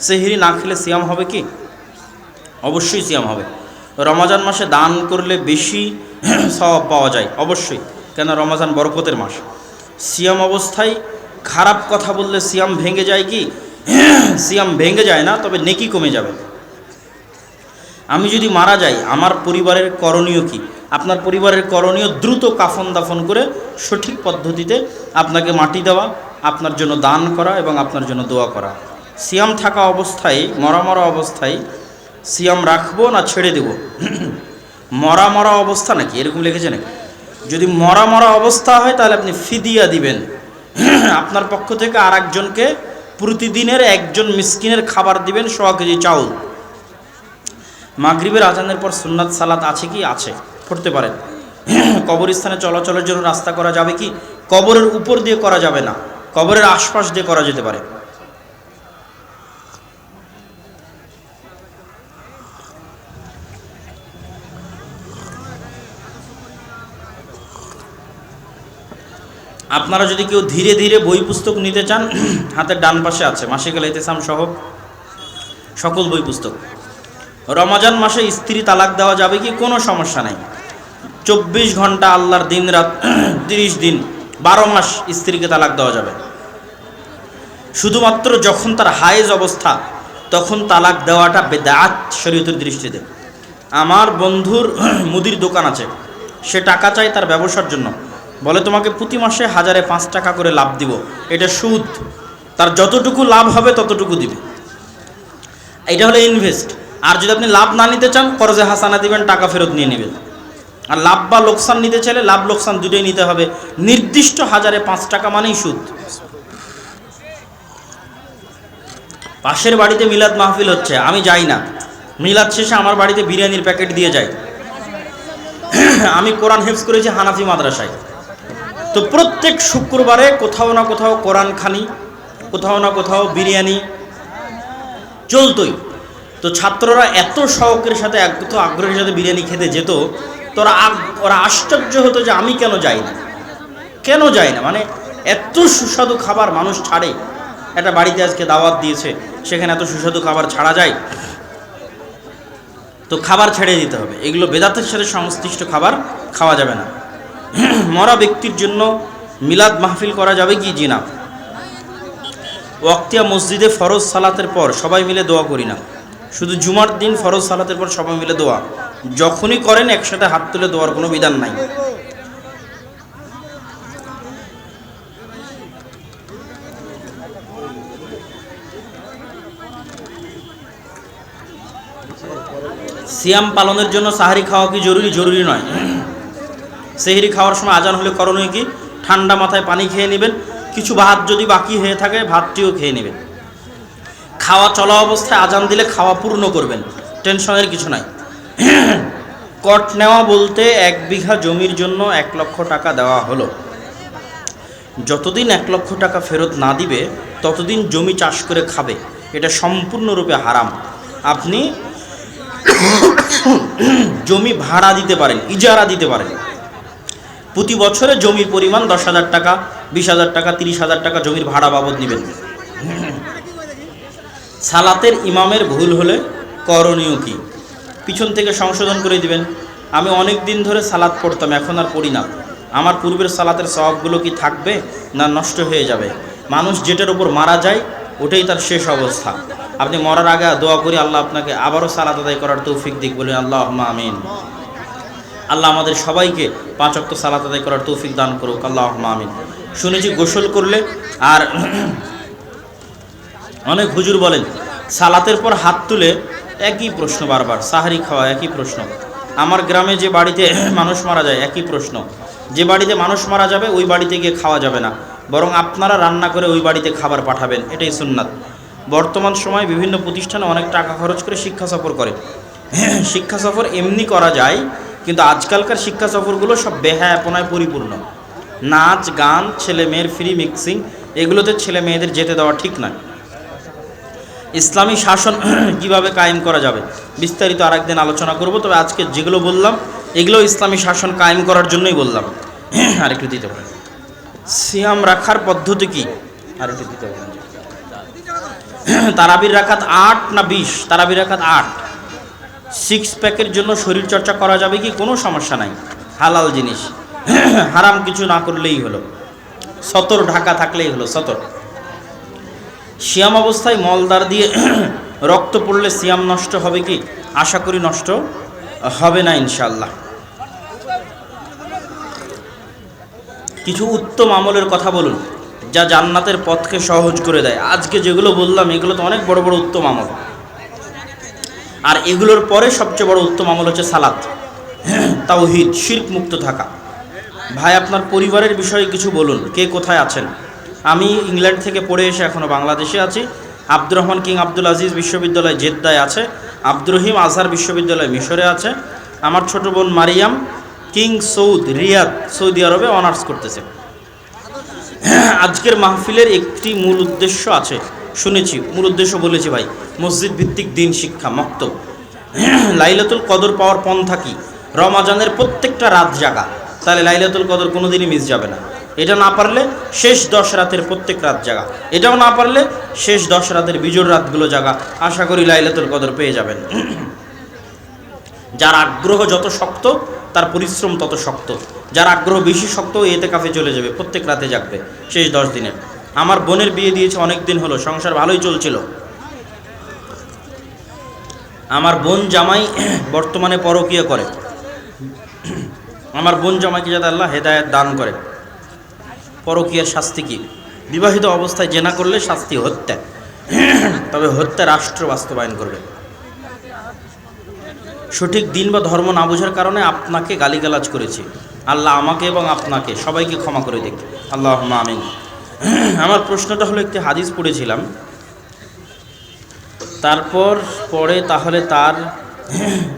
সেহরি না খেলে সিয়াম হবে কি? অবশ্যই সিয়াম হবে। রমজান মাসে দান করলে বেশি স্বভাব পাওয়া যায়, অবশ্যই। কেন রমজান বরকতের মাস। সিয়াম অবস্থায় খারাপ কথা বললে সিয়াম ভেঙে যায় কি? সিয়াম ভেঙে যায় না, তবে নেকি কমে যাবে। আমি যদি মারা যাই, আমার পরিবারের করণীয় কি? আপনার পরিবারের করণীয় দ্রুত কাফন দাফন করে সঠিক পদ্ধতিতে আপনাকে মাটি দেওয়া, আপনার জন্য দান করা এবং আপনার জন্য দোয়া করা। সিয়াম থাকা অবস্থায়, মরা মরা অবস্থায় সিয়াম রাখব না ছেড়ে দেব? মরা মরা অবস্থা নাকি? এরকম লিখেছে নাকি? যদি মরা মরা অবস্থা হয় তাহলে আপনি ফিদিয়া দিবেন। আপনার পক্ষ থেকে আর একজনকে প্রতিদিনের একজন মিসকিনের খাবার দিবেন সোয়া কেজি চাউল। মাগরিবের আজানের পর সুন্নাত সালাত আছে কি? আছে। পড়তে পারেন। কবরস্থানে চলাচলের জন্য রাস্তা করা যাবে কি? কবরের উপর দিয়ে করা যাবে না। কবরের আশপাশ দিয়ে করা যেতে পারে। আপনারা যদি কেউ ধীরে ধীরে বই পুস্তক নিতে চান, হাতের ডান পাশে আছে, মাসিকাল ইতেসাম সহ সকল বই পুস্তক। রমাজান মাসে স্ত্রী তালাক দেওয়া যাবে কি? কোনো সমস্যা নাই। চব্বিশ ঘণ্টা আল্লাহর দিন রাত, তিরিশ দিন, বারো মাস স্ত্রীকে তালাক দেওয়া যাবে। শুধুমাত্র যখন তার হায়েজ অবস্থা, তখন তালাক দেওয়াটা বেদাত শরীয়তের দৃষ্টিতে। আমার বন্ধুর মুদির দোকান আছে। সে টাকা চায় তার ব্যবসার জন্য। বলে, তোমাকে প্রতি মাসে হাজারে পাঁচ টাকা করে লাভ দিব। এটা সুদ। তার যতটুকু লাভ হবে, ততটুকু দিবে। এটা হলো ইনভেস্ট আর যদি আপনি লাভ না নিতে চান করজে হাসানা দিবেন, টাকা ফেরত নিয়ে নেবেন। আর লাভ বা লোকসান নিতে চাইলে লাভ লোকসান দুটোই নিতে হবে। নির্দিষ্ট হাজারে পাঁচ টাকা মানেই সুদ। পাশের বাড়িতে মিলাদ মাহফিল হচ্ছে, আমি যাই না। মিলাদ শেষে আমার বাড়িতে বিরিয়ানির প্যাকেট দিয়ে যায়। আমি কোরআন হেফজ করেছি হানাফি মাদ্রাসায়। তো প্রত্যেক শুক্রবারে কোথাও না কোথাও কোরআন খানি কোথাও না কোথাও বিরিয়ানি চলতই। তো ছাত্ররা এত শখের সাথে এত আগ্রহের সাথে বিরিয়ানি খেতে যেত, তোরা ওরা আশ্চর্য হতো যে আমি কেন যাই না? কেন যাই না? মানে এত সুস্বাদু খাবার মানুষ ছাড়ে। একটা বাড়িতে আজকে দাওয়াত দিয়েছে, সেখানে এত সুস্বাদু খাবার ছাড়া যায়। তো খাবার ছেড়ে দিতে হবে। এগুলো বেদাতের সাথে সংশ্লিষ্ট খাবার খাওয়া যাবে না। মরা ব্যক্তির জন্য মিলাদ মাহফিল করা যাবে কি? জি না। ওয়াক্তিয়া মসজিদে ফরজ সালাতের পর সবাই মিলে দোয়া করি না। শুধু জুমার দিন ফরজ সালাতের পর সবাই মিলে দোয়া। যখনই করেন, একসাথে হাত তুলে দোয়ার কোনো বিধান নাই। সিয়াম পালনের জন্য সাহারি খাওয়া কি জরুরি? জরুরি নয়। সেহরি খাওয়ার সময় আজান হলে করণীয় কি? ঠান্ডা মাথায় পানি খেয়ে নেবেন। কিছু ভাত যদি বাকি হয়ে থাকে, ভাতটিও খেয়ে নেবেন। খাওয়া চলা অবস্থায় আজান দিলে খাওয়া পূর্ণ করবেন। টেনশনের কিছু নাই। কট নেওয়া বলতে এক বিঘা জমির জন্য এক লক্ষ টাকা দেওয়া হলো। যতদিন এক লক্ষ টাকা ফেরত না দিবে, ততদিন জমি চাষ করে খাবে। এটা সম্পূর্ণরূপে হারাম। আপনি জমি ভাড়া দিতে পারেন, ইজারা দিতে পারেন। প্রতি বছরে জমির পরিমাণ দশ হাজার টাকা, বিশ হাজার টাকা, তিরিশ হাজার টাকা জমির ভাড়া বাবদ নেবেন। সালাতের ইমামের ভুল হলে করণীয় কি? পিছন থেকে সংশোধন করে দিবেন। আমি অনেক দিন ধরে সালাত পড়তাম, এখন আর পড়ি না। আমার পূর্বের সালাতের স্বভাবগুলো কি থাকবে না নষ্ট হয়ে যাবে? মানুষ যেটার উপর মারা যায়, ওটাই তার শেষ অবস্থা। আপনি মরার আগে দোয়া করি, আল্লাহ আপনাকে আবারও সালাত আদায় করার তৌফিক দিক বলে আল্লাহ আমিন। আল্লাহ আমাদের সবাইকে পাঁচ অক্ত সালাত আদায় করার তৌফিক দান করুক আল্লাহ আমিন। শুনেছি গোসল করলে আর অনেক হুজুর বলেন, সালাতের পর হাত তুলে একই প্রশ্ন বারবার, সাহারি খাওয়া একই প্রশ্ন। আমার গ্রামে যে বাড়িতে মানুষ মারা যায় একই প্রশ্ন। যে বাড়িতে মানুষ মারা যাবে ওই বাড়িতে গিয়ে খাওয়া যাবে না। বরং আপনারা রান্না করে ওই বাড়িতে খাবার পাঠাবেন, এটাই সুন্নাত। বর্তমান সময়ে বিভিন্ন প্রতিষ্ঠানে অনেক টাকা খরচ করে শিক্ষা সফর করে। শিক্ষা সফর এমনি করা যায় কিন্তু আজকালকার শিক্ষা সফরগুলো সব বেহায়াপনায় পরিপূর্ণ। নাচ, গান, ছেলে মেয়ের ফ্রি মিক্সিং এগুলোতে ছেলে মেয়েদের যেতে দেওয়া ঠিক নয়। ইসলামী শাসন কীভাবে কায়েম করা যাবে, বিস্তারিত আরেকদিন আলোচনা করব, তবে আজকে যেগুলো বললাম, এগুলো ইসলামী শাসন কায়েম করার জন্যই বললাম। আরেকটু দিতে পারেন। সিয়াম রাখার পদ্ধতি কি? আরেকটু দিতে পারেন। তারাবির রাখাত আট না বিশ? তারাবির রাখাত আট। সিক্স প্যাকের জন্য শরীর চর্চা করা যাবে কি? কোনো সমস্যা নাই। হালাল জিনিস। হারাম কিছু না করলেই হলো। সতর ঢাকা থাকলেই হলো সতর। সিয়াম অবস্থায় মলদার দিয়ে রক্ত পড়লে সিয়াম নষ্ট হবে কি? আশা করি নষ্ট হবে না ইনশাল্লাহ কিছু উত্তম আমলের কথা বলুন, যা জান্নাতের পথকে সহজ করে দেয়। আজকে যেগুলো বললাম, এগুলো তো অনেক বড় বড় উত্তম আমল। আর এগুলোর পরে সবচেয়ে বড় উত্তম আমল হচ্ছে সালাত। তাওহিদ, শির্ক মুক্ত থাকা। ভাই, আপনার পরিবারের বিষয়ে কিছু বলুন। কে কোথায় আছেন? আমি ইংল্যান্ড থেকে পড়ে এসে এখনও বাংলাদেশে আছি। Abdur Rahman King Abdul Aziz বিশ্ববিদ্যালয় জেদ্দায় আছে। আব্দুর রহিম আজহার বিশ্ববিদ্যালয় মিশরে আছে। আমার ছোট বোন Mariam King Saud Riyadh, Saudi আরবে অনার্স করতেছে। আজকের মাহফিলের একটি মূল উদ্দেশ্য আছে শুনেছি, মূল উদ্দেশ্য বলেছি ভাই মসজিদ ভিত্তিক দিন শিক্ষা, মক্ত। লাইলাতুল কদর পাওয়ার পন্থা কি? রমাজানের প্রত্যেকটা রাত জাগা, তাহলে লাইলাতুল কদর কোনোদিনই মিস যাবে না। এটা না পারলে শেষ দশ রাতের প্রত্যেক রাত জাগা। এটাও না পারলে শেষ দশ রাতের বিজোর রাতগুলো জাগা। আশা করি লাইলাতুল কদর পেয়ে যাবেন। যার আগ্রহ যত শক্ত, তার পরিশ্রম তত শক্ত। যার আগ্রহ বেশি শক্ত এতে কাফে চলে যাবে, প্রত্যেক রাতে জাগবে, শেষ দশ দিনের। আমার বোনের বিয়ে দিয়েছে অনেক দিন হলো, সংসার ভালোই চলছিল। আমার বোন জামাই বর্তমানে পরকীয়া করে। আমার বোন জামাইকে যাতে আল্লাহ হেদায়ত দান করে। পরকীয়ার শাস্তি কি? বিবাহিত অবস্থায় জেনা করলে শাস্তি হত্যা। তবে হত্যা রাষ্ট্র বাস্তবায়ন করবে। সঠিক দিন বা ধর্ম না বোঝার কারণে আপনাকে গালিগালাজ করেছি। আল্লাহ আমাকে এবং আপনাকে সবাইকে ক্ষমা করে দেখ আল্লাহ আমিন। আমার প্রশ্নটা হলো একটি হাদিস পড়েছিলাম। তারপর পরে তাহলে তার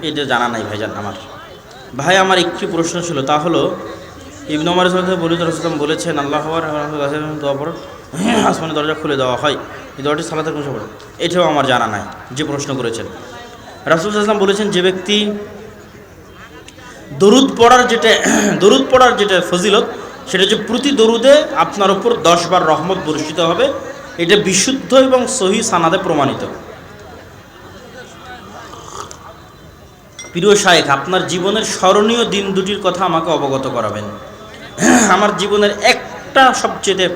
এটা জানা নাই ভাইজান আমার। ভাই, আমার একটি প্রশ্ন ছিল, তা হলো ইবন আমার বলিত রসলাম বলেছেন, আল্লাহ দোয়া পর আসমানের দরজা খুলে দেওয়া হয়। এই দরজাটি সালাতের কোন পড়ে এটাও আমার জানা নাই, যে প্রশ্ন করেছেন। রাসুল আসলাম বলেছেন, যে ব্যক্তি দরুদ পড়ার যেটা, দরুদ পড়ার যেটা ফজিলত সেটা হচ্ছে প্রতি দরুদে আপনার ওপর দশবার রহমত বর্ষিত হবে। এটা বিশুদ্ধ এবং সহি সানাদে প্রমাণিত। প্রিয় শায়েখ, আপনার জীবনের স্মরণীয় দিন দুটির কথা আমাকে অবগত করাবেন। আমার জীবনের একটা সবচেয়ে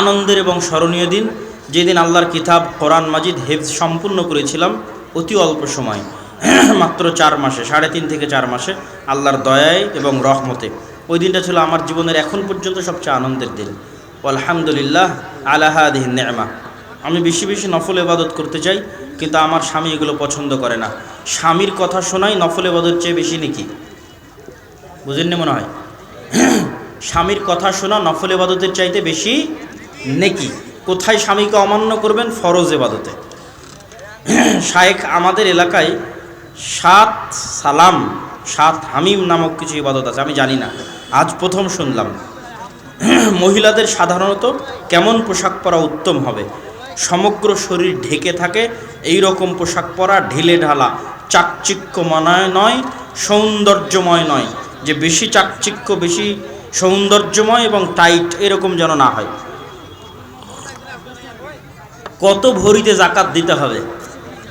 আনন্দের এবং স্মরণীয় দিন, যেদিন আল্লাহর কিতাব, কোরআন, মাজিদ, হেফজ সম্পূর্ণ করেছিলাম অতি অল্প সময়। মাত্র চার মাসে, সাড়ে তিন থেকে চার মাসে আল্লাহর দয়ায় এবং রহমতে। ওই দিনটা ছিল আমার জীবনের এখন পর্যন্ত সবচেয়ে আনন্দের দিন। আলহামদুলিল্লাহ আলাহাদিন নেমা। আমি বেশি বেশি নফল এবাদত করতে চাই, কিন্তু আমার স্বামী এগুলো পছন্দ করে না। স্বামীর কথা শোনাই নফল এবাদত চেয়ে বেশি নাকি? বুঝেননি মনে হয়? স্বামীর কথা শোনা নফল এবাদতের চাইতে বেশি নেকি? কোথায় স্বামীকে অমান্য করবেন? ফরজ এবাদতে শায়েখ, আমাদের এলাকায় সাত সালাম, সাত হামিম নামক কিছু ইবাদত আছে, আমি জানি না। আজ প্রথম শুনলাম। মহিলাদের সাধারণত কেমন পোশাক পরা উত্তম হবে? সমগ্র শরীর ঢেকে থাকে এই রকম পোশাক পরা ঢিলে ঢালা চাকচিক্যময় নয়, সৌন্দর্যময় নয়। যে বেশি চাকচিক্য, বেশি সৌন্দর্যময় এবং টাইট, এরকম যেন না হয়। কত ভরিতে জাকাত দিতে হবে?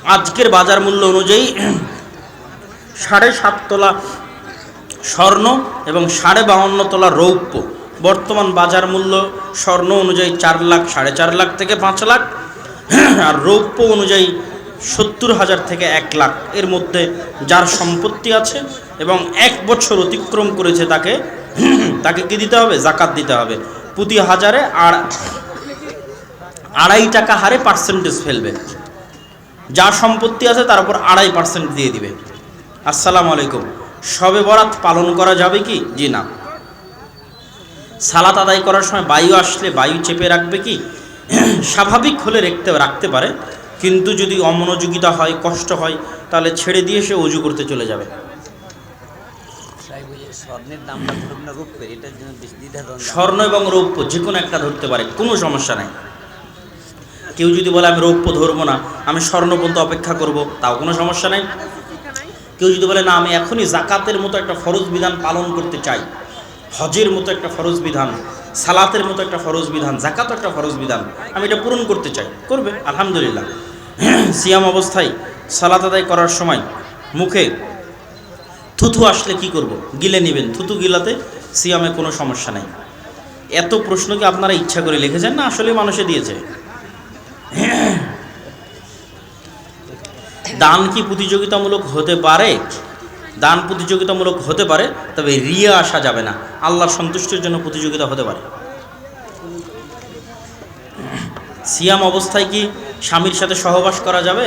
আজকের বাজার মূল্য অনুযায়ী সাড়ে সাত তোলা স্বর্ণ এবং সাড়ে বাহান্ন তোলা রৌপ্য। বর্তমান বাজার মূল্য স্বর্ণ অনুযায়ী চার লাখ, সাড়ে চার লাখ থেকে পাঁচ লাখ আর রৌপ্য অনুযায়ী সত্তর হাজার থেকে এক লাখ এর মধ্যে যার সম্পত্তি আছে এবং এক বছর অতিক্রম করেছে তাকে তাকে কি দিতে হবে? জাকাত দিতে হবে। প্রতি হাজারে আর আড়াই টাকা হারে পার্সেন্টেজ ফেলবে। যার সম্পত্তি আছে তার উপর আড়াই পার্সেন্ট দিয়ে দিবে। আসসালামু আলাইকুম। সবে বরাত পালন করা যাবে কি? জি না। সালাত আদায় করার সময় বায়ু আসলে বায়ু চেপে রাখবে কি? স্বাভাবিক হলে রাখতে রাখতে পারে। কিন্তু যদি অমনোযোগিতা হয়, কষ্ট হয়, তাহলে ছেড়ে দিয়ে সে অজু করতে চলে যাবে। স্বর্ণ এবং রৌপ্য যে কোনো একটা ধরতে পারে, কোনো সমস্যা নাই। কেউ যদি বলে, আমি রৌপ্য ধরবো না, আমি স্বর্ণ পর্যন্ত অপেক্ষা করব তাও কোনো সমস্যা নাই। কেউ যদি বলে, না, আমি এখনই জাকাতের মতো একটা ফরজ বিধান পালন করতে চাই। হজের মতো একটা ফরজ বিধান, সালাতের মতো একটা ফরজ বিধান জাকাত একটা ফরজ বিধান, আমি এটা পূরণ করতে চাই। করবে, আলহামদুলিল্লাহ। সিয়াম অবস্থায় সালাত আদায় করার সময় মুখে থুথু আসলে কি করব? গিলে নেবেন। থুতু গিলাতে সিয়ামে কোনো সমস্যা নাই। এত প্রশ্ন কি আপনারা ইচ্ছা করে লিখেছেন? না, আসলে মানুষে দিয়েছে। দান কি প্রতিযোগিতামূলক হতে পারে? দান প্রতিযোগিতামূলক হতে পারে, তবে রিয়া আসা যাবে না। আল্লাহর সন্তুষ্টির জন্য প্রতিযোগিতা হতে পারে। সিয়াম অবস্থায় কি স্বামীর সাথে সহবাস করা যাবে?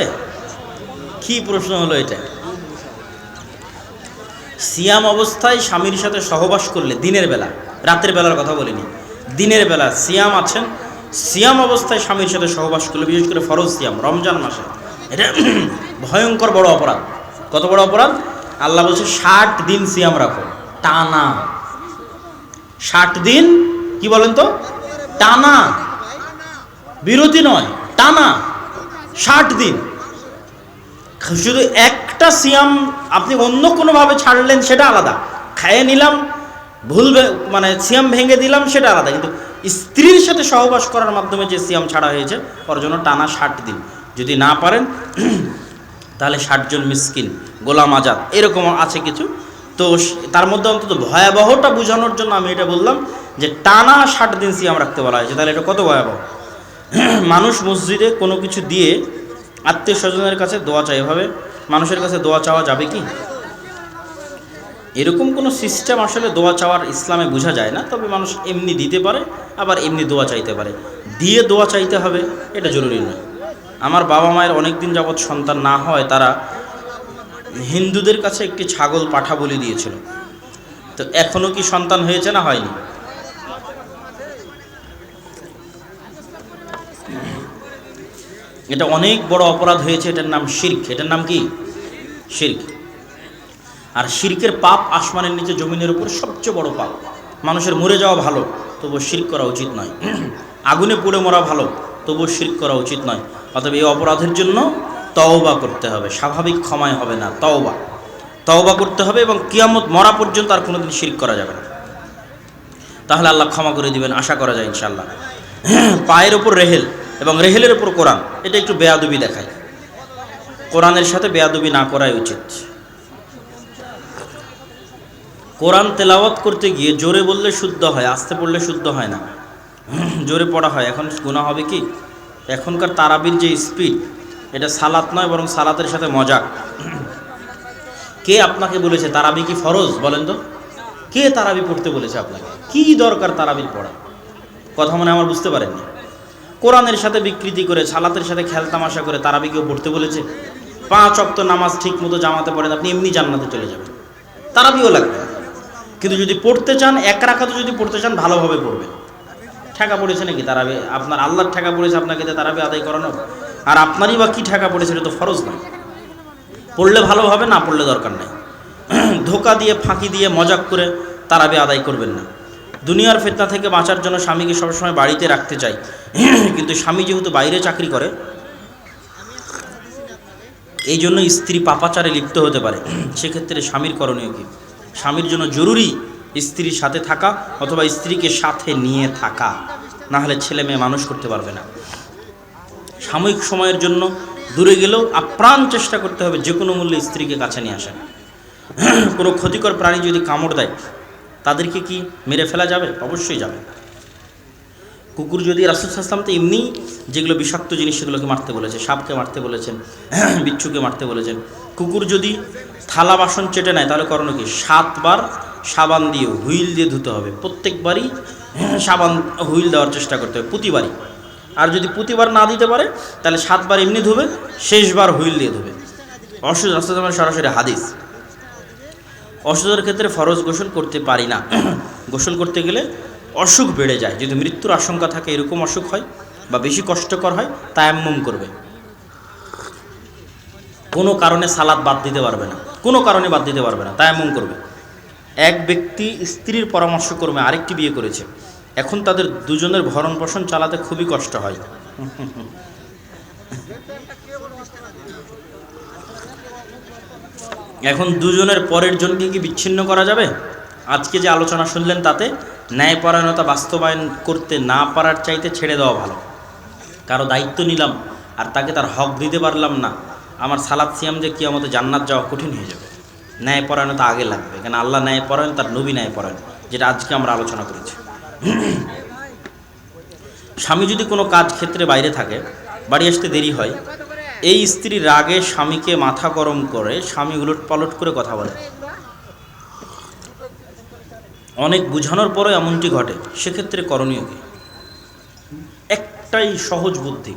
কি প্রশ্ন হলো এটা? সিয়াম অবস্থায় স্বামীর সাথে সহবাস করলে দিনের বেলা, রাতের বেলার কথা বলিনি, দিনের বেলা সিয়াম আছেন। সিয়াম অবস্থায় স্বামীর সাথে সহবাস করলে বিশেষ করে ফরজ সিয়াম, রমজান মাসে। এটা ভয়ঙ্কর বড় অপরাধ। কত বড় অপরাধ? আল্লাহ বলছে, ষাট দিন সিয়াম রাখো, টানা। ষাট দিন, কি বলেন তো? টানা। বিরতি নয়, টানা। ষাট দিন। শুধু একটা সিয়াম আপনি অন্য কোনোভাবে ছাড়লেন, সেটা আলাদা। খাইয়ে নিলাম, ভুল মানে সিয়াম ভেঙে দিলাম, সেটা আলাদা। কিন্তু স্ত্রীর সাথে সহবাস করার মাধ্যমে যে সিয়াম ছাড়া হয়েছে, ওর জন্য টানা ষাট দিন। যদি না পারেন, তাহলে ষাটজন মিসকিন, গোলাম আজাদ, এরকম আছে কিছু। তো তার মধ্যে অন্তত ভয়াবহটা বোঝানোর জন্য আমি এটা বললাম যে টানা ষাট দিন সিয়াম রাখতে বলা হয়েছে। তাহলে এটা কত ভয়াবহ? মানুষ মসজিদে কোনো কিছু দিয়ে আত্মীয় স্বজনের কাছে দোয়া চাই এভাবে মানুষের কাছে দোয়া চাওয়া যাবে কি? এরকম কোনো সিস্টেম আসলে দোয়া চাওয়ার ইসলামে বোঝা যায় না, তবে মানুষ এমনি দিতে পারে, আবার এমনি দোয়া চাইতে পারে। দিয়ে দোয়া চাইতে হবে, এটা জরুরি নয়। আমার বাবা মায়ের অনেক দিন যাবৎ সন্তান না হয়, তারা হিন্দুদের কাছে একটি ছাগল পাঠা বলি দিয়েছিল। তো এখনও কি সন্তান হয়েছে না হয়নি? এটা অনেক বড় অপরাধ হয়েছে, এটার নাম শির্ক। এটার নাম কি? শির্ক। আর শির্কের পাপ আসমানের নিচে জমিনের উপর সবচেয়ে বড় পাপ। মানুষের মরে যাওয়া ভালো, তবুও শির্ক করা উচিত নয়। আগুনে পুড়ে মরা ভালো, তবুও শির্ক করা উচিত নয়। অতএব এই অপরাধের জন্য তওবা করতে হবে। স্বাভাবিক ক্ষমায় হবে না, তওবা। তওবা করতে হবে এবং কিয়ামত মরা পর্যন্ত আর কোনোদিন শির্ক করা যাবে না। তাহলে আল্লাহ ক্ষমা করে দিবেন, আশা করা যায় ইনশাল্লাহ পায়ের ওপর রেহেল এবং রেহেলের ওপর কোরআন, এটা একটু বেয়াদুবি দেখায়। কোরআনের সাথে বেয়াদবি না করাই উচিত। কোরআন তেলাওয়াত করতে গিয়ে জোরে বললে শুদ্ধ হয়, আস্তে পড়লে শুদ্ধ হয় না। জোরে পড়া হয়, এখন গুণা হবে কি? এখনকার তারাবির যে স্পিড, এটা সালাত নয়, বরং সালাতের সাথে মজা কে আপনাকে বলেছে তারাবি কি ফরজ, বলেন তো? কে তারাবি পড়তে বলেছে আপনাকে? কি দরকার তারাবির পড়া? কথা মনে আমার বুঝতে পারেননি। কোরআনের সাথে বিকৃতি করে, সালাতের সাথে খেলতামাশা করে তারাবি কেউ পড়তে বলেছে? পাঁচ অক্ত নামাজ ঠিক মতো জামাতে পড়েন আপনি এমনি জান্নাতে চলে যাবেন। তারাবিও লাগবে কিন্তু যদি পড়তে চান, এক রাখাতে যদি পড়তে চান, ভালোভাবে পড়বেন। ঠেকা পড়েছে নাকি? তারা আপনার আল্লাহর ঠেকা পড়েছে আপনাকে যে তারাবি আদায় করানো? আর আপনারই বা কী ঠেকা পড়েছে এটা তো ফরজ নয়। পড়লে ভালো হবে, না পড়লে দরকার নেই। ধোকা দিয়ে, ফাঁকি দিয়ে, মজাক করে তারাবি আদায় করবেন না। দুনিয়ার ফেতনা থেকে বাঁচার জন্য স্বামীকে সবসময় বাড়িতে রাখতে চাই। কিন্তু স্বামী যেহেতু বাইরে চাকরি করে, এই জন্য স্ত্রী পাপাচারে লিপ্ত হতে পারে। সেক্ষেত্রে স্বামীর করণীয় কি? স্বামীর জন্য জরুরি স্ত্রীর সাথে থাকা অথবা স্ত্রীকে সাথে নিয়ে থাকা। না হলে ছেলে মেয়ে মানুষ করতে পারবে না। সাময়িক সময়ের জন্য দূরে গেলেও আপ্রাণ চেষ্টা করতে হবে যে কোনো মূল্যে স্ত্রীকে কাছে নিয়ে আসা। কোনো ক্ষতিকর প্রাণী যদি কামড় দেয়, তাদেরকে কি মেরে ফেলা যাবে? অবশ্যই যাবে। কুকুর যদি রাসুল সাসলাম তো এমনি যেগুলো বিষাক্ত জিনিস সেগুলোকে মারতে বলেছে, সাপকে মারতে বলেছেন, বিচ্ছুকে মারতে বলেছেন, কুকুর যদি থালা বাসন চেটে নেয়, তাহলে করণীয় কি? সাতবার সাবান দিয়ে হুইল দিয়ে ধুতে হবে। প্রত্যেকবারই সাবান হুইল দেওয়ার চেষ্টা করতে হবে, প্রতিবারই। আর যদি প্রতিবার না দিতে পারে, তাহলে সাতবার এমনি ধুবে, শেষবার হুইল দিয়ে ধুবে। অসুস্থ রাস্তা সরাসরি হাদিস। অসুস্থতার ক্ষেত্রে ফরজ গোসল করতে পারি না। গোসল করতে গেলে অসুখ বেড়ে যায়। যদি মৃত্যুর আশঙ্কা থাকে, এরকম অসুখ হয় বা বেশি কষ্টকর হয়, তায়াম্মম করবে। কোনো কারণে সালাদ বাদ দিতে পারবে না। কোনো কারণে বাদ দিতে পারবে না, তায়াম্মম করবে। এক ব্যক্তি স্ত্রীর পরামর্শ করবে, আরেকটি বিয়ে করেছে। এখন তাদের দুজনের ভরণ পোষণ চালাতে খুবই কষ্ট হয়। এখন দুজনের পরের জনকে কি বিচ্ছিন্ন করা যাবে? আজকে যে আলোচনা শুনলেন তাতে ন্যায়পরায়ণতা বাস্তবায়ন করতে না পারার চাইতে ছেড়ে দেওয়া ভালো। কারও দায়িত্ব নিলাম আর তাকে তার হক দিতে পারলাম না, আমার সালাদ সিয়াম যে কি আমাদের জান্নাত যাওয়া কঠিন হয়ে যাবে। ন্যায়পরায়ণতা আগে লাগবে। কেন আল্লাহ ন্যায়পরায়ণ তার নবী ন্যায়পরায়ণ যেটা আজকে আমরা আলোচনা করেছি। স্বামী যদি কোনো কাজ ক্ষেত্রে বাইরে থাকে, বাড়ি আসতে দেরি হয়, এই স্ত্রী রাগে স্বামীকে মাথা গরম করে স্বামী উলট পালট করে কথা বলে। অনেক বুঝানোর পরে এমনটি ঘটে, সেক্ষেত্রে করণীয় কি? একটাই সহজ বুদ্ধি,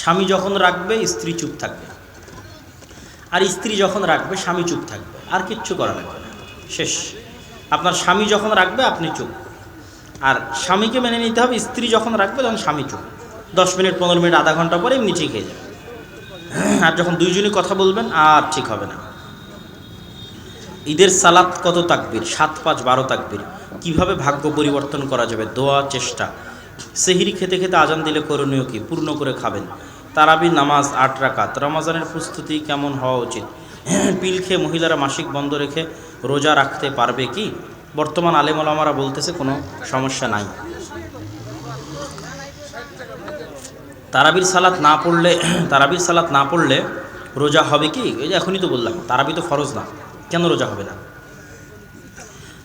স্বামী যখন রাখবে স্ত্রী চুপ থাকবে। আর স্ত্রী যখন রাখবে, স্বামী চুপ থাকবে। আর কিচ্ছু করা লাগবে না। শেষ। আপনার স্বামী যখন রাখবে, আপনি চুপ। আর স্বামীকে মেনে নিতে হবে, স্ত্রী যখন রাখবে, তখন স্বামী চুপ। দশ মিনিট, পনেরো মিনিট, আধা ঘণ্টা পরে এমনি ঠিক হয়ে যাবে। আর যখন দুইজনই কথা বলবেন, আর ঠিক হবে না। ঈদের সালাত কত তাকবির? সাত, পাঁচ, বারো তাকবির। কীভাবে ভাগ্য পরিবর্তন করা যাবে? দোয়া, চেষ্টা। সেহিরি খেতে খেতে আজান দিলে করণীয় কি? পূর্ণ করে খাবেন। তারাবি নামাজ আট রাকাত। রমাজানের প্রস্তুতি কেমন হওয়া উচিত? পিল খেয়ে মহিলারা মাসিক বন্ধ রেখে রোজা রাখতে পারবে কি? বর্তমান আলেমলামারা বলতেছে কোনো সমস্যা নাই। তারাবির সালাত না পড়লে, তারাবির সালাত না পড়লে রোজা হবে কি? এই যে এখনই তো বললাম, তারাবি তো ফরজ না। কেন রোজা হবে না?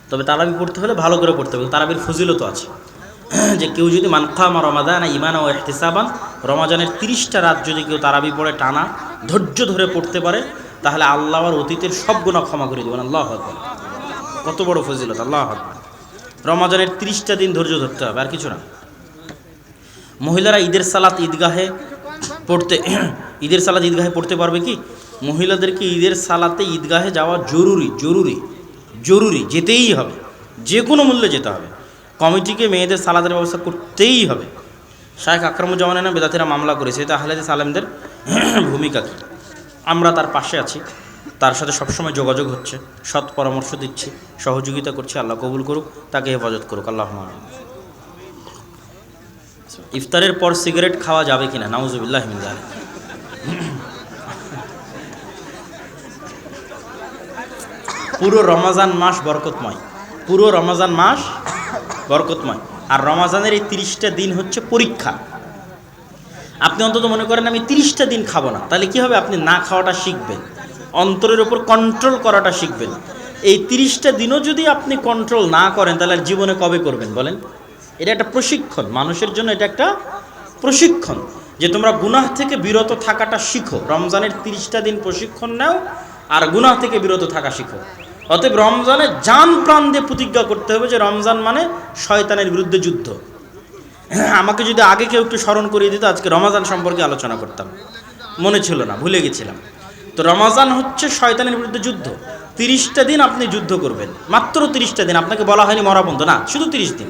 তবে তারাবি পড়তে হলে ভালো করে পড়তে হবে তারাবির ফজিলত আছে। যে কেউ যদি মানকামা রমাদান ইমান ও এহতেসাবান রমাজানের তিরিশটা রাত যদি কেউ তারাবি পড়ে, টানা, ধৈর্য ধরে পড়তে পারে, তাহলে আল্লাহ আর অতীতের সব গুণা ক্ষমা করে দেবেন। আল্লাহ আকবার। কত বড় ফজিলত, আল্লাহ আকবার। রমাজানের তিরিশটা দিন ধৈর্য ধরতে হবে, আর কিছু না। মহিলারা ঈদের সালাত ঈদগাহে পড়তে, ঈদের সালাত ঈদগাহে পড়তে পারবে কি? মহিলাদেরকে ঈদের সালাতে ঈদগাহে যাওয়া জরুরি জরুরি জরুরি, যেতেই হবে। যে কোনো মূল্যে যেতে হবে। কমিটিকে মেয়েদের সালাদের ব্যবস্থা করতেই হবে। শায়েখ আকরামুজ্জামানের না বেদাতিরা মামলা করেছে, এটা আহলেদ সালেমদের ভূমিকা কী? আমরা তার পাশে আছি, তার সাথে সবসময় যোগাযোগ হচ্ছে, সৎ পরামর্শ দিচ্ছি, সহযোগিতা করছি, আল্লাহ কবুল করুক, তাকে হেফাজত করুক আল্লাহ ইফতারের পর সিগারেট খাওয়া যাবে কিনা? নাউজুবিল্লাহ মিন জালিক। পুরো রমাজান মাস বরকতময়। পুরো রমাজান মাস বরকতময়। আর রমাজানের এই তিরিশটা দিন হচ্ছে পরীক্ষা। আপনি অন্তত মনে করেন, আমি তিরিশটা দিন খাব না। তাহলে কি হবে? আপনি না খাওয়াটা শিখবেন। অন্তরের উপর কন্ট্রোল করাটা শিখবেন। এই তিরিশটা দিনও যদি আপনি কন্ট্রোল না করেন, তাহলে জীবনে কবে করবেন বলেন? এটা একটা প্রশিক্ষণ। মানুষের জন্য এটা একটা প্রশিক্ষণ যে তোমরা গুনাহ থেকে বিরত থাকাটা শিখো। রমজানের তিরিশটা দিন প্রশিক্ষণ নাও আর গুনাহ থেকে বিরত থাকা শিখো। অতএব রমজানে জান প্রাণ দিয়ে প্রতিজ্ঞা করতে হবে যে রমজান মানে শয়তানের বিরুদ্ধে যুদ্ধ। আমাকে যদি আগে কেউ একটু স্মরণ করিয়ে দিত, আজকে রমাজান সম্পর্কে আলোচনা করতাম। মনে ছিল না, ভুলে গেছিলাম। তো রমাজান হচ্ছে শয়তানের বিরুদ্ধে যুদ্ধ। তিরিশটা দিন আপনি যুদ্ধ করবেন। মাত্র তিরিশটা দিন, আপনাকে বলা হয়নি মরা বন্ধ। না, শুধু তিরিশ দিন।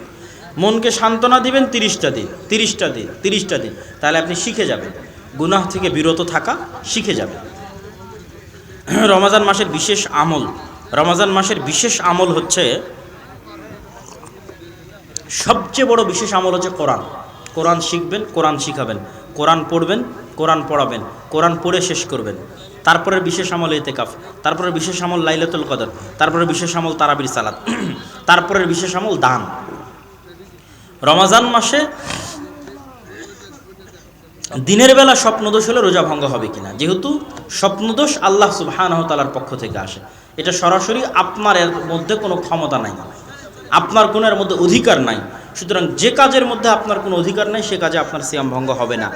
মনকে সান্ত্বনা দিবেন তিরিশটা দিন তিরিশটা দিন তিরিশটা দিন। তাহলে আপনি শিখে যাবেন। গুনাহ থেকে বিরত থাকা শিখে যাবেন। রমাজান মাসের বিশেষ আমল রমাজান মাসের বিশেষ আমল হচ্ছে, সবচেয়ে বড় বিশেষ আমল হচ্ছে কোরআন। কোরআন শিখবেন, কোরআন শিখাবেন। কোরআন পড়বেন, কোরআন পড়াবেন। কোরআন পড়ে শেষ করবেন। তারপরে বিশেষ আমল এতেকাফ তারপরে বিশেষ আমল লাইলাতুল কদর তারপরে বিশেষ আমল তারাবির সালাত তারপরে বিশেষ আমল দান। রমাজান মাসে দিনের বেলা স্বপ্নদোষ হলে রোজা ভঙ্গ হবে কিনা? যেহেতু স্বপ্নদোষ আল্লাহ সুবহানাহু তাআলার পক্ষ থেকে আসে। এটা সরাসরি আপনার এর মধ্যে কোনো ক্ষমতা নাই। আপনার কোনো এর মধ্যে অধিকার নাই। সুতরাং যে কাজের মধ্যে আপনার কোনো অধিকার নাই, সে কাজে আপনার সিয়াম ভঙ্গ হবে না।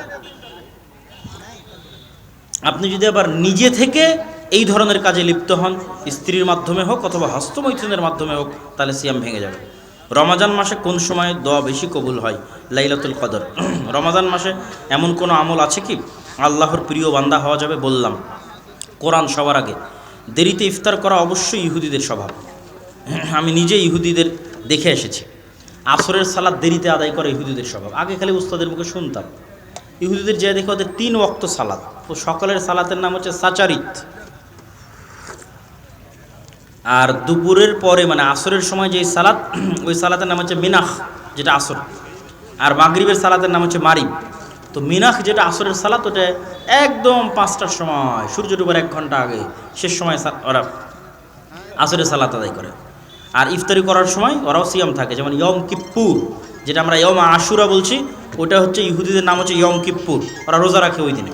আপনি যদি আবার নিজে থেকে এই ধরনের কাজে লিপ্ত হন, স্ত্রীর মাধ্যমে হোক অথবা হস্তমৈথুনের মাধ্যমে হোক, তাহলে সিয়াম ভেঙে যাবে। রমাজান মাসে কোন সময় দোয়া বেশি কবুল হয়? লাইলাতুল কদর। রমাজান মাসে এমন কোনো আমল আছে কি? আল্লাহর প্রিয় বান্দা হওয়া যাবে বললাম। কোরআন সবার আগে। দেরিতে ইফতার করা অবশ্যই ইহুদিদের স্বভাব। আমি নিজে ইহুদিদের দেখে এসেছি। আসরের সালাদ দেরিতে আদায় করে ইহুদিদের স্বভাব। আগে খালি উস্তাদের মুখে শুনতাম। ইহুদিদের যে দেখে ওদের তিন ওয়াক্ত সালাদ তো সকালের সালাতের নাম হচ্ছে সাচারিত। আর দুপুরের পরে মানে আসরের সময় যে সালাত, ওই সালাতের নাম হচ্ছে মিনাহ, যেটা আসর। আর মাগরিবের সালাতের নাম হচ্ছে মারিব। তো মিনাখ যেটা আসরের সালাত, ওটা একদম পাঁচটার সময় সূর্য ডুবার এক ঘণ্টা আগে, শেষ সময় ওরা আসরের সালাত আদায় করে। আর ইফতারি করার সময় ওরাও সিয়াম থাকে, যেমন ইয়ম কিপ্পুর, যেটা আমরা ইয়ম আশুরা বলছি, ওটা হচ্ছে ইহুদিদের নাম হচ্ছে ইয়ম কিপ্পুর, ওরা রোজা রাখে ওই দিনে।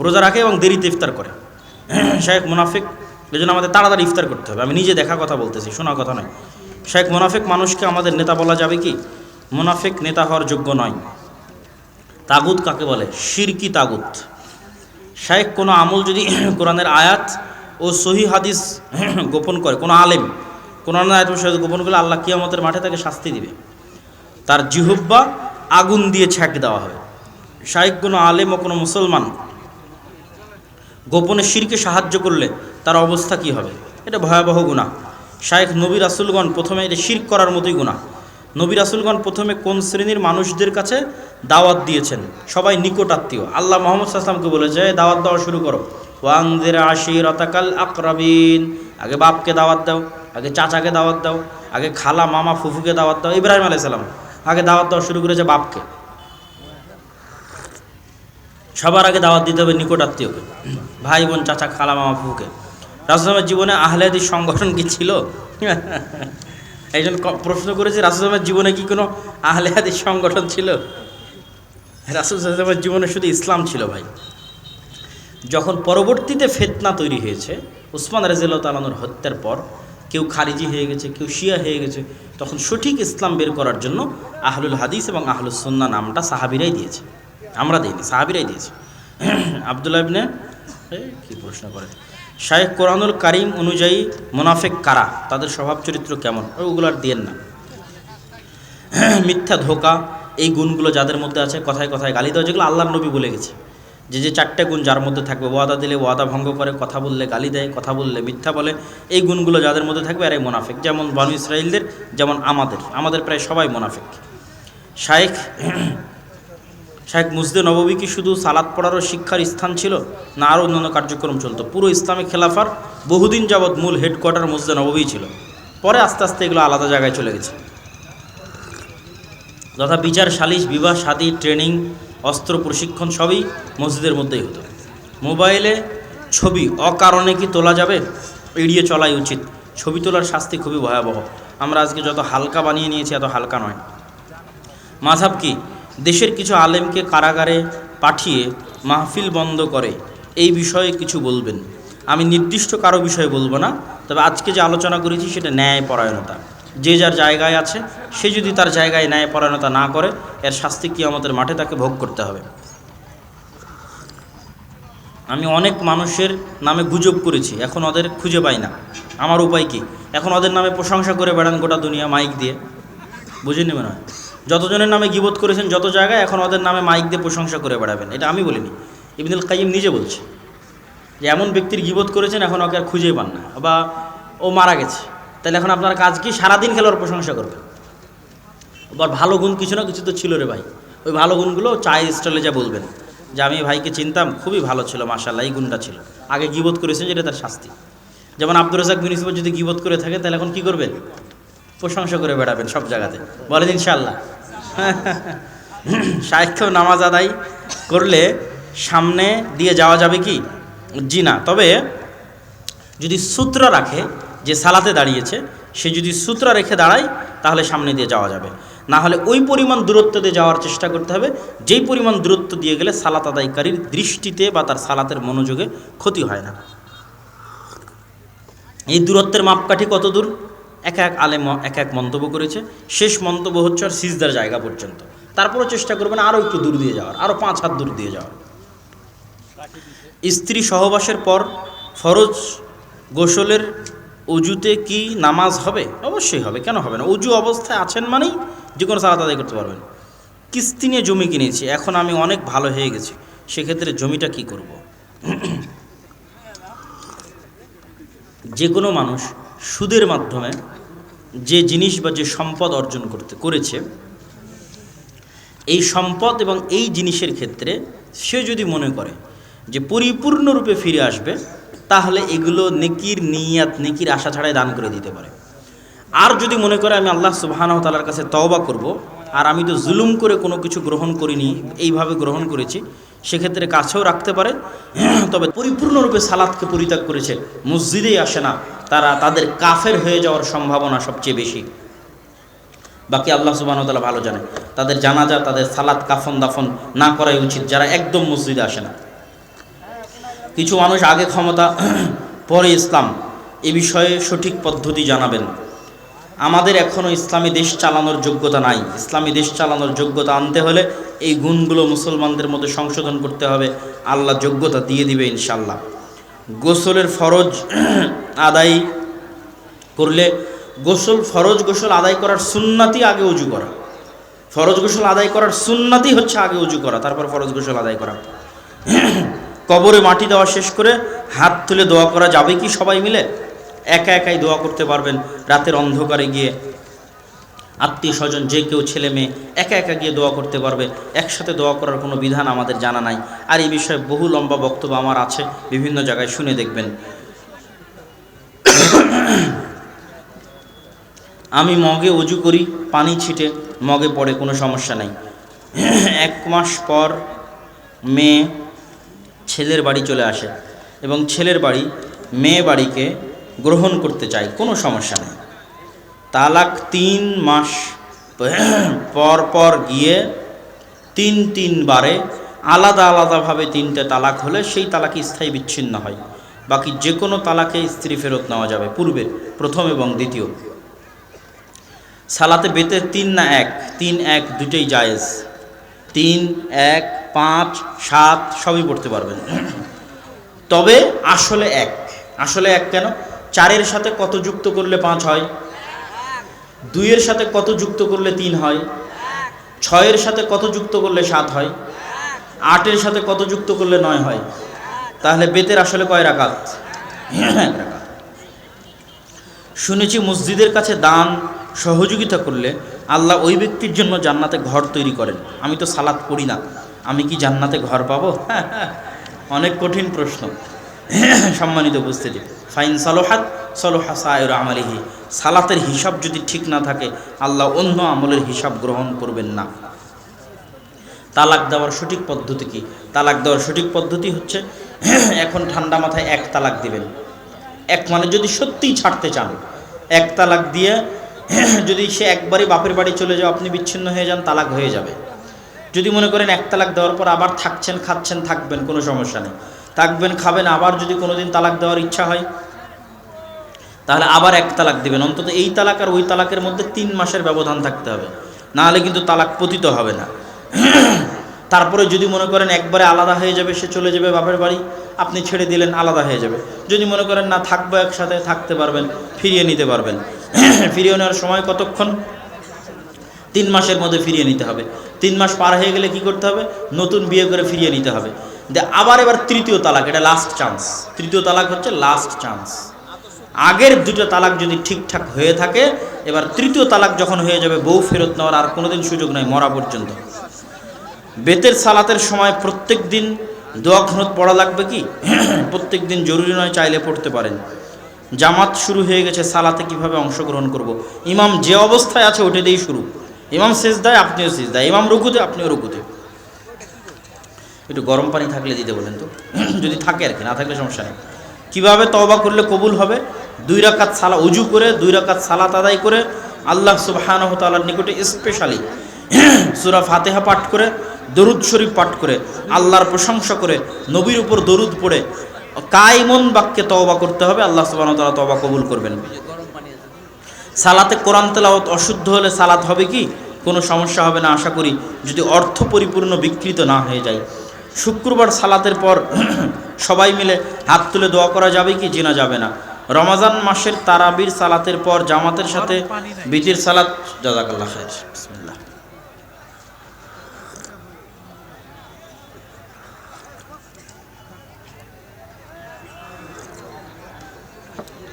রোজা রাখে এবং দেরিতে ইফতার করে। শেখ মুনাফিক এই জন্য আমাদের তাড়াতাড়ি ইফতার করতে হবে। আমি নিজে দেখা কথা বলতেছি, শোনা কথা নয়। শেখ মুনাফিক মানুষকে আমাদের নেতা বলা যাবে কি? মুনাফিক নেতা হওয়ার যোগ্য নয়। তাগুত কাকে বলে? শিরকি তাগুত। শায়েক কোনো আমল যদি কোরআনের আয়াত ও সহি হাদিস গোপন করে, কোনো আলেম কোরআন আয়াত সহি গোপন করলে আল্লাহ কিয়ামতের মাঠে তাকে শাস্তি দিবে। তার জিহুব্বা আগুন দিয়ে ছ্যাক দেওয়া হবে। শায়েক কোনো আলেম ও কোনো মুসলমান গোপনে শিরকে সাহায্য করলে তার অবস্থা কি হবে? এটা ভয়াবহ গুণা শায়েখ, নবী রাসুলগণ প্রথমে এটা শির্ক করার মতোই গুণা নবী রাসুলগণ প্রথমে কোন শ্রেণির মানুষদের কাছে দাওয়াত দিয়েছেন? সবাই নিকট আত্মীয় আল্লাহ মোহাম্মদ সাল্লামকে বলেছে "এই দাওয়াত দেওয়া শুরু করো। ওয়াংদের আশি রতাকাল আকরাবিন। আগে বাপকে দাওয়াত দাও। আগে চাচাকে দাওয়াত দাও। আগে খালা মামা ফুফুকে দাওয়াত দাও। ইব্রাহিম আলাইসাল্লাম আগে দাওয়াত দেওয়া শুরু করেছে বাপকে। সবার আগে দাওয়াত দিতে হবে নিকট আত্মীয়কে ভাই বোন, চাচা, খালা মামা, ফুফুকে। রাসুলামের জীবনে আহলেদি সংগঠন কি ছিল? একজন প্রশ্ন করেছে রাসুলামের জীবনে কি কোনো আহলে সংগঠন ছিল? রাসুলের জীবনে শুধু ইসলাম ছিল ভাই। যখন পরবর্তীতে ফেতনা তৈরি হয়েছে, উসমান রাজিল্লাহ তালানোর হত্যার পর কেউ খারিজি হয়ে গেছে, কেউ শিয়া হয়ে গেছে, তখন সঠিক ইসলাম বের করার জন্য আহলুল হাদিস এবং আহলুল সুন্না নামটা সাহাবিরাই দিয়েছে। আমরা দিইনি, সাহাবিরাই দিয়েছে। আবদুল্লাহ ইবনে এ, কি প্রশ্ন করে? শায়েখ কোরআনুল কারিম অনুযায়ী মোনাফেক কারা? তাদের স্বভাব চরিত্র কেমন? ওগুলো আর দিয়েন না। মিথ্যা ধোকা এই গুণগুলো যাদের মধ্যে আছে কথায় কথায় গালি দেওয়া যেগুলো আল্লাহর নবী বলে গেছে। যে যে চারটে গুণ যার মধ্যে থাকবে ওয়াদা দিলে ওয়াদা ভঙ্গ করে কথা বললে গালি দেয় কথা বললে মিথ্যা বলে এই গুণগুলো যাদের মধ্যে থাকবে আর এই মোনাফেক। যেমন বানু ইসরায়েলদের যেমন আমাদের। আমাদের প্রায় সবাই মোনাফেক। শায়েখ শাহেখ মুসদে নববী কি শুধু সালাদ পড়ারও শিক্ষার স্থান ছিল? না আরও অন্যান্য কার্যক্রম চলতো। পুরো ইসলামিক খেলাফার বহুদিন যাবৎ মূল হেডকোয়ার্টার মসজিদে নববী ছিল। পরে আস্তে আস্তে এগুলো আলাদা জায়গায় চলে গেছে। তথা বিচার, সালিশ, বিবাহ, শাদী ট্রেনিং অস্ত্র, প্রশিক্ষণ সবই মসজিদের মধ্যেই হতো। মোবাইলে ছবি অকারণে কি তোলা যাবে? এড়িয়ে চলাই উচিত। ছবি তোলার শাস্তি খুবই ভয়াবহ। আমরা আজকে যত হালকা বানিয়ে নিয়েছি, এত হালকা নয়। মাঝাব কি? দেশের কিছু আলেমকে কারাগারে পাঠিয়ে মাহফিল বন্ধ করে। এই বিষয়ে কিছু বলবেন। আমি নির্দিষ্ট কারও বিষয়ে বলব না, তবে আজকে যে আলোচনা করেছি সেটা ন্যায় পরায়ণতা যে যার জায়গায় আছে, সে যদি তার জায়গায় ন্যায় পরায়ণতা না করে, এর শাস্তি কি আমাদের মাঠে তাকে ভোগ করতে হবে। আমি অনেক মানুষের নামে গুজব করেছি, এখন ওদের খুঁজে পাই না। আমার উপায় কি? এখন ওদের নামে প্রশংসা করে বেড়ান গোটা দুনিয়া মাইক দিয়ে। বুঝে নেবেন হয়? যতজনের নামে গিবোধ করেছেন যত জায়গায় এখন ওদের নামে মাইক দিয়ে প্রশংসা করে বেড়াবেন, এটা আমি বলিনি। ইবনুল কাইম নিজে বলছে যে এমন ব্যক্তির গিবোধ করেছেন, এখন ওকে আর খুঁজেই পান না। বা ও মারা গেছে, তাহলে এখন আপনার কাজ কি? সারাদিন খেলোয়াড় প্রশংসা করবেন আবার ভালো গুণ কিছু না কিছু তো ছিল রে ভাই। ওই ভালো গুণগুলো চায়ের স্টলে যা বলবেন। যে আমি ভাইকে চিনতাম, খুবই ভালো ছিল মার্শাল্লাহ এই গুণটা ছিল। আগে গিবোধ করেছেন যেটা তার শাস্তি। যেমন আব্দুর রাজাক মিউনিসিপাল যদি গিবোধ করে থাকে, তাহলে এখন কি করবেন? প্রশংসা করে বেড়াবেন সব জায়গাতে। বলেন ইনশাল্লাহ সাহিত্য নামাজ আদায় করলে সামনে দিয়ে যাওয়া যাবে কি? জি না। তবে যদি সূত্র রাখে যে সালাতে দাঁড়িয়েছে, সে যদি সূত্র রেখে দাঁড়ায়, তাহলে সামনে দিয়ে যাওয়া যাবে। না হলে ওই পরিমাণ দূরত্ব দিয়ে যাওয়ার চেষ্টা করতে হবে, যেই পরিমাণ দূরত্ব দিয়ে গেলে সালাত আদায়কারীর দৃষ্টিতে বা তার সালাতের মনোযোগে ক্ষতি হয় না। এই দূরত্বের মাপকাঠি কত দূর? এক এক আলেম এক এক মন্তব্য করেছে। শেষ মন্তব্য হচ্ছে আর সিজদার জায়গা পর্যন্ত। তারপরও চেষ্টা করবেন আরও একটু দূর দিয়ে যাওয়ার, আরও পাঁচ হাত দূর দিয়ে যাওয়ার। স্ত্রী সহবাসের পর ফরজ গোসলের অজুতে কি নামাজ হবে? অবশ্যই হবে, কেন হবে না? অজু অবস্থায় আছেন মানেই যে কোনো সালাত আদায় করতে পারবেন। কিস্তি নিয়ে জমি কিনেছি, এখন আমি অনেক ভালো হয়ে গেছি, সেক্ষেত্রে জমিটা কি করব। যে কোনো মানুষ সুদের মাধ্যমে যে জিনিস বা যে সম্পদ অর্জন করতে, করেছে, এই সম্পদ এবং এই জিনিসের ক্ষেত্রে সে যদি মনে করে যে পরিপূর্ণরূপে ফিরে আসবে, তাহলে এগুলো নেকির নিয়াত, নেকির আশা ছাড়াই দান করে দিতে পারে। আর যদি মনে করে আমি আল্লাহ সুবাহানাহ তালার কাছে তওবা করব, আর আমি তো জুলুম করে কোনো কিছু গ্রহণ করিনি, এইভাবে গ্রহণ করেছি, সেক্ষেত্রে কাছেও রাখতে পারে। তবে পরিপূর্ণরূপে সালাদকে পরিত্যাগ করেছে, মসজিদেই আসে না। তারা তাদের কাফের হয়ে যাওয়ার সম্ভাবনা সবচেয়ে বেশি। বাকি আল্লাহ সুবাহ তালা ভালো জানে। তাদের জানাজা, তাদের সালাত কাফন দাফন না করাই উচিত, যারা একদম মসজিদে আসে না। কিছু মানুষ আগে ক্ষমতা, পরে ইসলাম। এ বিষয়ে সঠিক পদ্ধতি জানাবেন। আমাদের এখনও ইসলামী দেশ চালানোর যোগ্যতা নাই। ইসলামী দেশ চালানোর যোগ্যতা আনতে হলে এই গুণগুলো মুসলমানদের মধ্যে সংশোধন করতে হবে। আল্লাহ যোগ্যতা দিয়ে দিবে ইনশাল্লাহ গোসলের ফরজ আদায় করলে গোসল, ফরজ গোসল আদায় করার সুন্নাতি আগে উজু করা। ফরজ গোসল আদায় করার সুন্নাতি হচ্ছে আগে উজু করা, তারপর ফরজ গোসল আদায় করা। কবরে মাটি দেওয়া শেষ করে হাত তুলে দোয়া করা যাবে কি সবাই মিলে? একা একাই দোয়া করতে পারবেন, রাতের অন্ধকারে গিয়ে আত্মীয় স্বজন, যে কেউ ছেলে মেয়ে, একা একা গিয়ে দোয়া করতে পারবে। একসাথে দোয়া করার কোনো বিধান আমাদের জানা নাই। আর এই বিষয়ে বহু লম্বা বক্তব্য আমার আছে, বিভিন্ন জায়গায় শুনে দেখবেন। আমি মগে উজু করি, পানি ছিটে, মগে পড়ে, কোনো সমস্যা নাই। এক মাস পর মেয়ে ছেলের বাড়ি চলে আসে এবং ছেলের বাড়ি মেয়ে বাড়িকে গ্রহণ করতে চায়, কোনো সমস্যা নেই। তালাক তিন মাস পর পর গিয়ে তিন তিনবারে আলাদা আলাদাভাবে তিনটে তালাক হলে সেই তালাক স্থায়ী বিচ্ছিন্ন হয়। বাকি যে কোনো তালাকে স্ত্রী ফেরত নেওয়া যাবে পূর্বের প্রথম এবং দ্বিতীয়। সালাতে বেতে তিন না এক, তিন এক দুটোই জায়েজ। তিন, এক, পাঁচ, সাত, সবই পড়তে পারবেন। তবে আসলে এক। আসলে এক কেন? চারের সাথে কত যুক্ত করলে পাঁচ হয়? দুইয়ের সাথে কত যুক্ত করলে তিন হয়? ছয়ের সাথে কত যুক্ত করলে সাত হয়? আটের সাথে কত যুক্ত করলে নয় হয়? তাহলে বেতের আসলে কয় রাকাত? শুনেছি মসজিদের কাছে দান, সহযোগিতা করলে আল্লাহ ওই ব্যক্তির জন্য জান্নাতে ঘর তৈরি করেন। আমি তো সালাত পড়ি না। আমি কি জান্নাতে ঘর পাবো? অনেক কঠিন প্রশ্ন। সম্মানিত উপস্থিতি। ফাইন সালোহাত সলোহা সায়র সালাতের হিসাব যদি ঠিক না থাকে, আল্লাহ অন্য আমলের হিসাব গ্রহণ করবেন না। তালাক দেওয়ার সঠিক পদ্ধতি কি? তালাক দেওয়ার সঠিক পদ্ধতি হচ্ছে, এখন ঠান্ডা মাথায় এক তালাক দিবেন। এক মানে যদি সত্যিই ছাড়তে চান, এক তালাক দিয়ে, যদি সে একবারই বাপের বাড়ি চলে যাও আপনি বিচ্ছিন্ন হয়ে যান, তালাক হয়ে যাবে। যদি মনে করেন এক তালাক দেওয়ার পর আবার থাকছেন, খাচ্ছেন, থাকবেন, কোনো সমস্যা নেই। থাকবেন, খাবেন, আবার যদি কোনোদিন তালাক দেওয়ার ইচ্ছা হয় তাহলে আবার এক তালাক দিবেন। অন্তত এই তালাক আর ওই তালাকের মধ্যে তিন মাসের ব্যবধান থাকতে হবে। নাহলে কিন্তু তালাক পতিত হবে না। তারপরে যদি মনে করেন একবারে আলাদা হয়ে যাবে, সে চলে যাবে বাপের বাড়ি, আপনি ছেড়ে দিলেন, আলাদা হয়ে যাবে। যদি মনে করেন না, থাকব একসাথে, থাকতে পারবেন, ফিরিয়ে নিতে পারবেন। ফিরিয়ে নেওয়ার সময় কতক্ষণ? তিন মাসের মধ্যে ফিরিয়ে নিতে হবে। তিন মাস পার হয়ে গেলে কি করতে হবে? নতুন বিয়ে করে ফিরিয়ে নিতে হবে। আবার এবার তৃতীয় তালাক, এটা লাস্ট চান্স তৃতীয় তালাক হচ্ছে লাস্ট চান্স আগের দুটো তালাক যদি ঠিকঠাক হয়ে থাকে, এবার তৃতীয় তালাক যখন হয়ে যাবে, বউ ফেরত নেওয়ার আর কোনোদিন সুযোগ নাই, মরা পর্যন্ত। বেতের সালাতের সময় প্রত্যেক দিন দোয়া ঘনত পড়া লাগবে কি? প্রত্যেক দিন জরুরি নয় চাইলে পড়তে পারেন। জামাত শুরু হয়ে গেছে, সালাতে কীভাবে অংশগ্রহণ করব। ইমাম যে অবস্থায় আছে ওটা দিয়েই শুরু। ইমাম শেষ দেয় আপনিও শেষ দেয় ইমাম রুকুতে, আপনিও রুকুতে। একটু গরম পানি থাকলে দিতে বলেন তো। যদি থাকে আর কি, না থাকলে সমস্যা নেই। কীভাবে তবা করলে কবুল হবে? দুই রাকাত সালা উজু করে, দুই রাকাত সালাত আদায় করে, আল্লাহ সুবাহানহ নিকটে স্পেশালি সুরা ফাতেহা পাঠ করে, দরুদ শরীফ পাঠ করে, আল্লাহর প্রশংসা করে, নবীর উপর দরুদ পড়ে, কায়মন বাক্যে তওবা করতে হবে, আল্লাহ সুবাহ তালা তওবা কবুল করবেন। সালাতে কোরআন তেলাওয়াত অশুদ্ধ হলে সালাত হবে কি? কোনো সমস্যা হবে না, আশা করি, যদি অর্থ পরিপূর্ণ বিকৃত না হয়ে যায়। শুক্রবার সালাতের পর সবাই মিলে হাত তুলে দোয়া করা যাবে কি? জেনা যাবে না। রমাজান মাসের তারাবির সালাতের পর জামাতের সাথে বিতির সালাত। জাজাকাল্লাহ খায়ের বিসমিল্লাহ।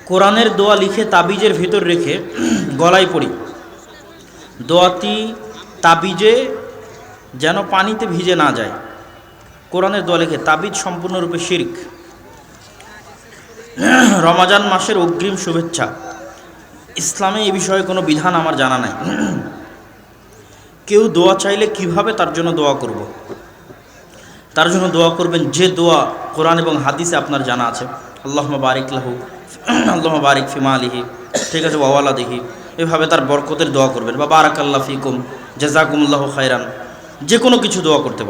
কোরআনের দোয়া লিখে তাবিজের ভিতর রেখে গলায় পড়ি। দোয়াটি তাবিজে যেন পানিতে ভিজে না যায়। কোরআনের দোয়া লিখে তাবিজ সম্পূর্ণরূপে শির্ক। রমাজান মাসের অগ্রিম শুভেচ্ছা। ইসলামে এই বিষয়ে কোনো বিধান আমার জানা নাই। কেউ দোয়া চাইলে কীভাবে তার জন্য দোয়া করব। তার জন্য দোয়া করবেন যে দোয়া কোরআন এবং হাদিসে আপনার জানা আছে। আল্লাহ বারিক লাহু আল্লাহ বারিক ফিমা আলিহি ঠিক আছে ওয়াওয়ালা দিহি এভাবে তার বরকতের দোয়া করবেন। বা বারাকাল্লা ফিকুম জাজাকুমুল্লাহ খায়রান। যে কোনো কিছু দোয়া করতে পারেন।